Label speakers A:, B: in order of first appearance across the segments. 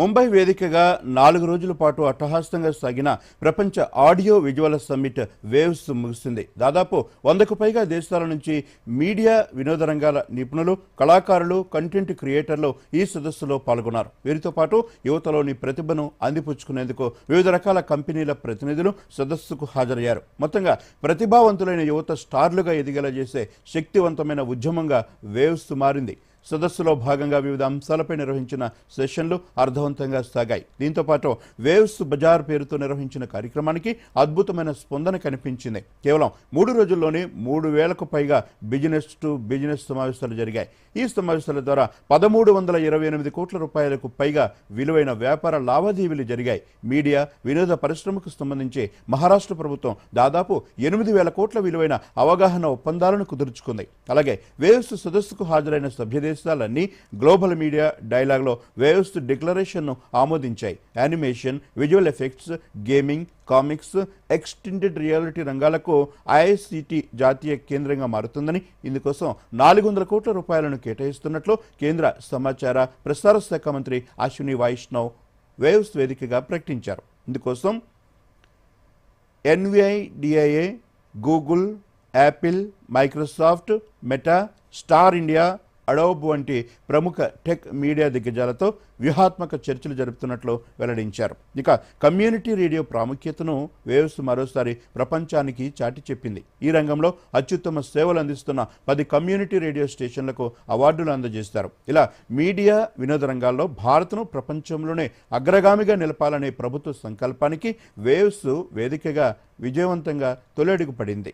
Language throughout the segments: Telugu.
A: ముంబై వేదికగా నాలుగు రోజుల పాటు అట్టహాస్తంగా సాగిన ప్రపంచ ఆడియో విజువల్ సమ్మిట్ వేవ్స్ ముగిసింది. దాదాపు వందకు పైగా దేశాల నుంచి మీడియా వినోద రంగాల నిపుణులు కళాకారులు కంటెంట్ క్రియేటర్లు ఈ సదస్సులో పాల్గొన్నారు. వీరితో పాటు యువతలోని ప్రతిభను అందిపుచ్చుకునేందుకు వివిధ రకాల కంపెనీల ప్రతినిధులు సదస్సుకు హాజరయ్యారు. మొత్తంగా ప్రతిభావంతులైన యువత స్టార్లుగా ఎదిగేలా చేసే శక్తివంతమైన ఉద్యమంగా వేవ్స్ మారింది. సదస్సులో భాగంగా వివిధ అంశాలపై నిర్వహించిన సెషన్లు అర్థవంతంగా సాగాయి. దీంతో పాటు వేవ్స్ బజార్ పేరుతో నిర్వహించిన కార్యక్రమానికి అద్భుతమైన స్పందన కనిపించింది. కేవలం మూడు రోజుల్లోనే మూడు వేలకు పైగా బిజినెస్ టు బిజినెస్ సమావేశాలు జరిగాయి. ఈ సమావేశాల ద్వారా పదమూడు వందల ఇరవై ఎనిమిది కోట్ల రూపాయలకు పైగా విలువైన వ్యాపార లావాదేవీలు జరిగాయి. మీడియా వినోద పరిశ్రమకు సంబంధించి మహారాష్ట్ర ప్రభుత్వం దాదాపు ఎనిమిది వేల కోట్ల విలువైన అవగాహన ఒప్పందాలను కుదుర్చుకుంది. అలాగే వేవ్స్ సదస్సుకు హాజరైన సభ్య దేశాలన్నీ గ్లోబల్ మీడియా డైలాగ్లో వేవ్స్ డిక్లరేషన్ను ఆమోదించాయి. Animation visual effects gaming comics extended reality రంగాలకు ఐఐసిటి జాతీయ కేంద్రంగా మారుతుందని ఇందుకోసం నాలుగు వందల కోట్ల రూపాయలను కేటాయిస్తున్నట్లు కేంద్ర సమాచార ప్రసార శాఖ మంత్రి అశ్విని వైష్ణవ్ వేవ్స్ వేదికగా ప్రకటించారు. ఇందుకోసం NVIDIA Google Apple Microsoft Meta Star India Adobe వంటి ప్రముఖ టెక్ మీడియా దిగ్గజాలతో వ్యూహాత్మక చర్చలు జరుపుతున్నట్లు వెల్లడించారు. ఇక కమ్యూనిటీ రేడియో ప్రాముఖ్యతను వేవ్స్ మరోసారి ప్రపంచానికి చాటి చెప్పింది. ఈ రంగంలో అత్యుత్తమ సేవలు అందిస్తున్న పది కమ్యూనిటీ రేడియో స్టేషన్లకు అవార్డులు అందజేస్తారు. ఇలా మీడియా వినోద రంగాల్లో భారత్ను ప్రపంచంలోనే అగ్రగామిగా నిలపాలనే ప్రభుత్వ సంకల్పానికి వేవ్స్ వేదికగా విజయవంతంగా తొలడుగు పడింది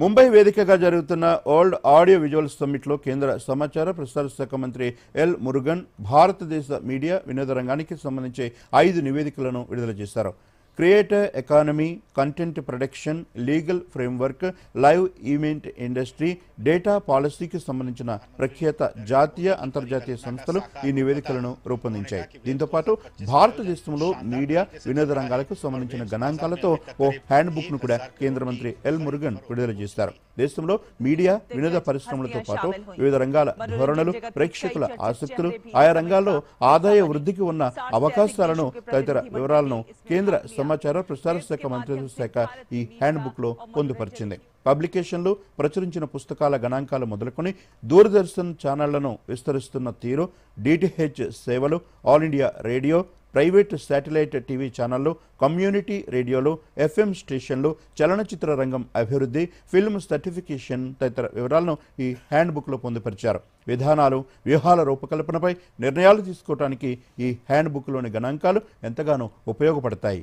A: ముంబై వేదికగా జరుగుతున్న వరల్డ్ ఆడియో విజువల్ సమ్మిట్లో కేంద్ర సమాచార ప్రసార శాఖ మంత్రి ఎల్ మురుగన్ భారతదేశ మీడియా వినోద రంగానికి సంబంధించి ఐదు నివేదికలను విడుదల చేశారు. Creator economy content production legal framework live event industry data పాలసీకి సంబంధించిన ప్రఖ్యాత జాతీయ అంతర్జాతీయ సంస్థలు ఈ నివేదికలను రూపొందించాయి. దీంతో పాటు భారతదేశంలో మీడియా వినోద రంగాలకు సంబంధించిన గణాంకాలతో ఓ హ్యాండ్ బుక్ను కూడా కేంద్ర మంత్రి ఎల్ మురుగన్ విడుదల చేశారు. దేశంలో మీడియా వినోద పరిశ్రమలతో పాటు వివిధ రంగాల ధోరణులు ప్రేక్షకుల ఆసక్తులు ఆయా రంగాల్లో ఆదాయ వృద్ధికి ఉన్న అవకాశాలను తదితర వివరాలను కేంద్ర సమాచార ప్రసార శాఖ మంత్రిత్వ శాఖ ఈ హ్యాండ్ బుక్లో పొందుపరిచింది. పబ్లికేషన్లు ప్రచురించిన పుస్తకాల గణాంకాలు మొదలుకొని దూరదర్శన్ ఛానళ్ళను విస్తరిస్తున్న తీరు డిటిహెచ్ సేవలు All India Radio private satellite TV ఛానళ్ళు కమ్యూనిటీ రేడియోలు ఎఫ్ఎం స్టేషన్లు చలనచిత్ర రంగం అభివృద్ధి ఫిల్మ్ సర్టిఫికేషన్ తదితర వివరాలను ఈ హ్యాండ్ బుక్లో పొందుపరిచారు. విధానాలు వ్యూహాల రూపకల్పనపై నిర్ణయాలు తీసుకోవడానికి ఈ హ్యాండ్ బుక్లోని గణాంకాలు ఎంతగానో ఉపయోగపడతాయి.